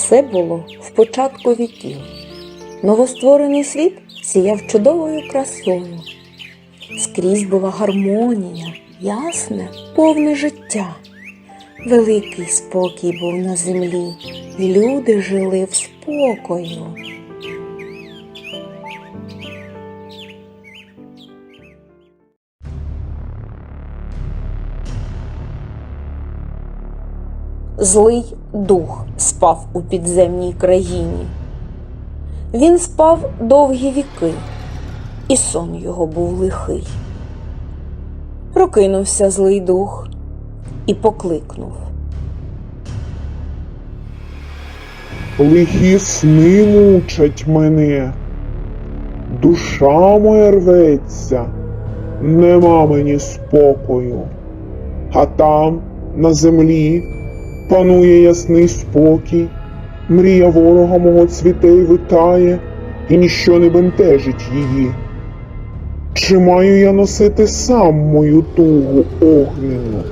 Все було в початку віків. Новостворений світ сіяв чудовою красою. Скрізь була гармонія, ясне, повне життя. Великий спокій був на землі, і люди жили в спокою. Злий дух спав у підземній країні. Він спав довгі віки, і сон його був лихий. Прокинувся злий дух і покликнув. Лихі сни мучать мене, душа моя рветься, нема мені спокою, а там, на землі, панує ясний спокій, мрія ворога мого цвіте й витає, і ніщо не бентежить її. Чи маю я носити сам мою тугу огнену?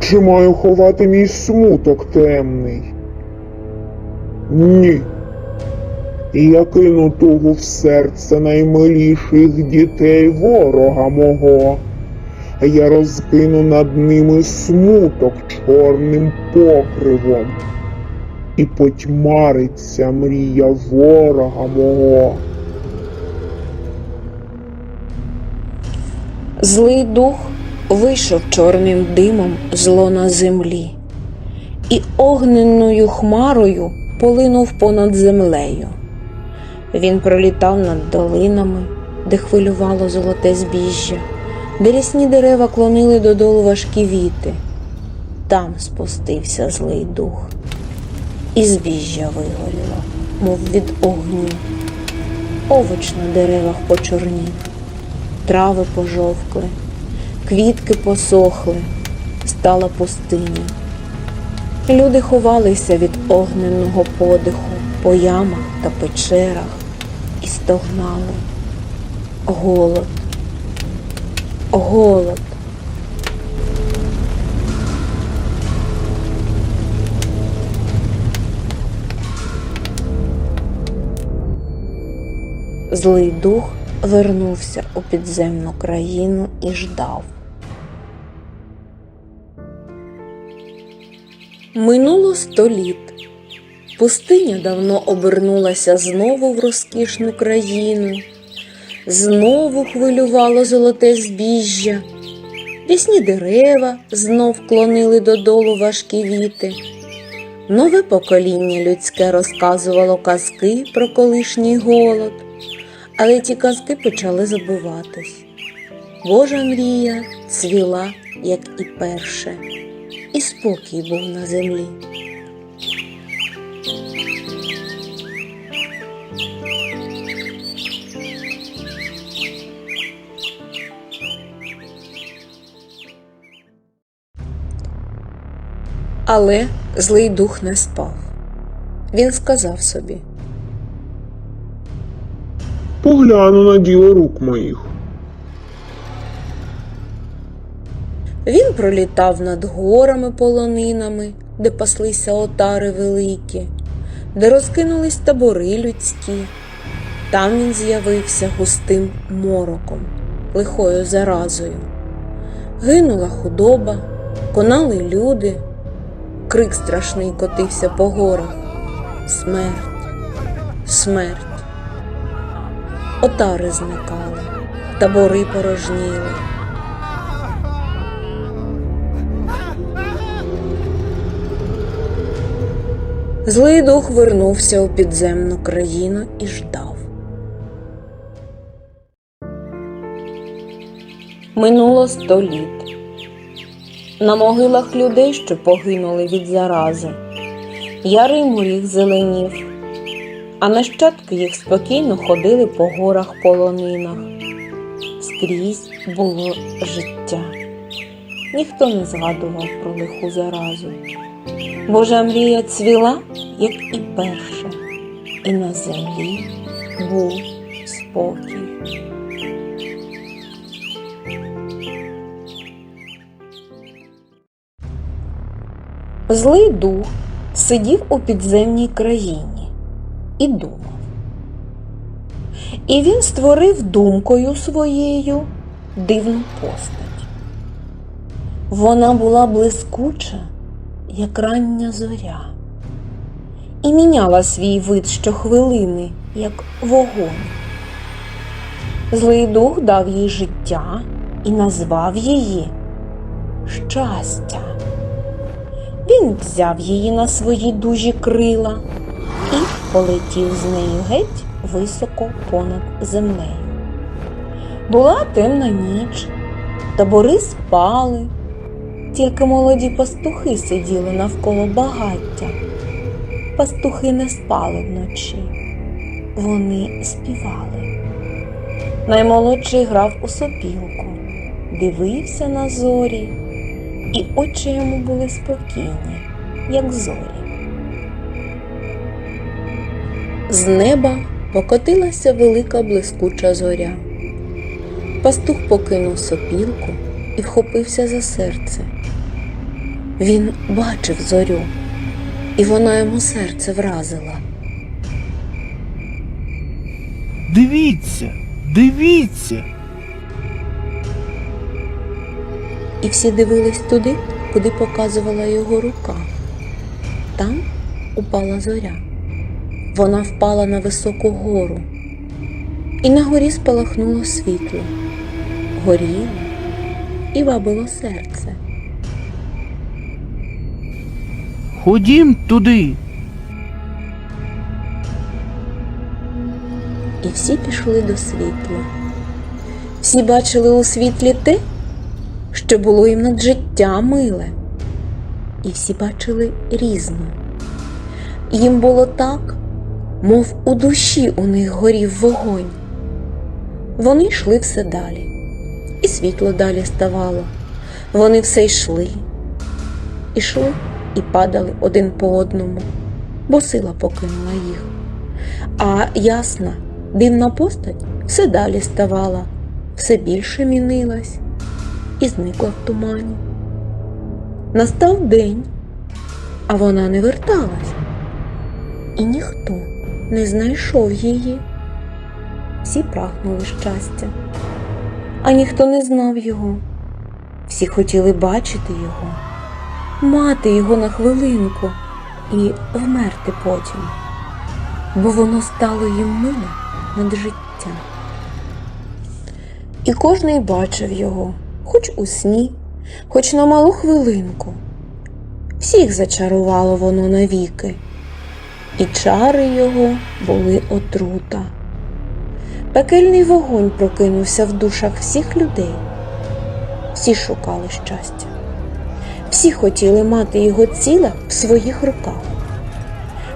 Чи маю ховати мій смуток темний? Ні. Я кину тугу в серце наймиліших дітей ворога мого. Я розкину над ними смуток чорним покривом. І потьмариться мрія ворога мого. Злий дух вийшов чорним димом з лона землі, і огненною хмарою полинув понад землею. Він пролітав над долинами, де хвилювало золоте збіжжя, де дерева клонили додолу важкі віти. Там спустився злий дух, і збіжжя вигоріло, мов від огню. Овоч на деревах почорнів, трави пожовкли, квітки посохли, стала пустиня. Люди ховалися від огненного подиху по ямах та печерах і стогнали. Голод, голод. Злий дух вернувся у підземну країну і ждав. Минуло сто літ. Пустиня давно обернулася знову в розкішну країну, знову хвилювало золоте збіжжя, рясні дерева знов клонили додолу важкі віти. Нове покоління людське розказувало казки про колишній голод, але ті казки почали забуватись. Божа мрія цвіла, як і перше, і спокій був на землі. Але злий дух не спав. Він сказав собі. Погляну на діло рук моїх. Він пролітав над горами полонинами, де паслися отари великі, де розкинулись табори людські. Там він з'явився густим мороком, лихою заразою. Гинула худоба, конали люди, крик страшний котився по горах. Смерть, смерть. Отари зникали, табори порожніли. Злий дух вернувся у підземну країну і ждав. Минуло сто літ. На могилах людей, що погинули від зарази, ярий моріг зеленів, а нащадки їх спокійно ходили по горах полонинах. Скрізь було життя. Ніхто не згадував про лиху заразу. Божа мрія цвіла, як і перша, і на землі був спокій. Злий дух сидів у підземній країні і думав. І він створив думкою своєю дивну постать. Вона була блискуча, як рання зоря, і міняла свій вид щохвилини, як вогонь. Злий дух дав їй життя і назвав її щастя. Він взяв її на свої дужі крила і полетів з нею геть високо понад землею. Була темна ніч, табори спали, тільки молоді пастухи сиділи навколо багаття. Пастухи не спали вночі, вони співали. Наймолодший грав у сопілку, дивився на зорі, і очі йому були спокійні, як зорі. З неба покотилася велика блискуча зоря. Пастух покинув сопілку і вхопився за серце. Він бачив зорю, і вона йому серце вразила. Дивіться, дивіться. І всі дивились туди, куди показувала його рука. Там упала зоря. Вона впала на високу гору, і на горі спалахнуло світло, горіло і вабило серце. Ходім туди. І всі пішли до світла. Всі бачили у світлі те, що було їм над життя миле. І всі бачили різно. Їм було так, мов у душі у них горів вогонь. Вони йшли все далі, і світло далі ставало. Вони все йшли, ішли і падали один по одному, бо сила покинула їх. А ясна, дивна постать все далі ставала, все більше мінилась і зникла в тумані. Настав день, а вона не верталась, і ніхто не знайшов її. Всі прагнули щастя, а ніхто не знав його. Всі хотіли бачити його, мати його на хвилинку і вмерти потім бо воно стало їм миле над життя. І кожний бачив його, хоч у сні, хоч на малу хвилинку. Всіх зачарувало воно навіки, і чари його були отрута. Пекельний вогонь прокинувся в душах всіх людей. Всі шукали щастя, всі хотіли мати його ціле в своїх руках.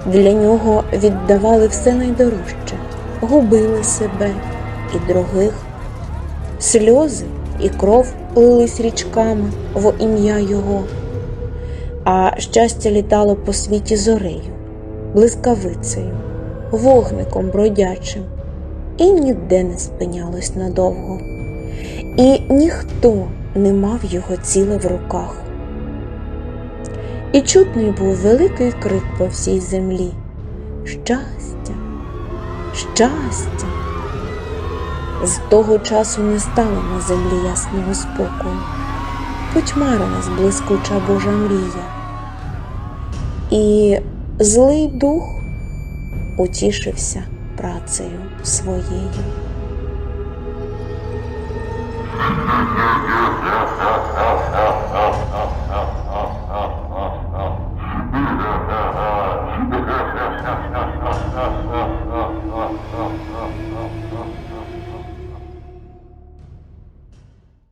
Для нього віддавали все найдорожче, губили себе і других. Сльози і кров лились річками в ім'я його, а щастя літало по світі зорею, блискавицею, вогником бродячим, і ніде не спинялось надовго, і ніхто не мав його ціле в руках. І чутний був великий крик по всій землі. Щастя, щастя. З того часу не стало на землі ясного спокою. Потьмарилась блискуча Божа мрія. І злий дух утішився працею своєю.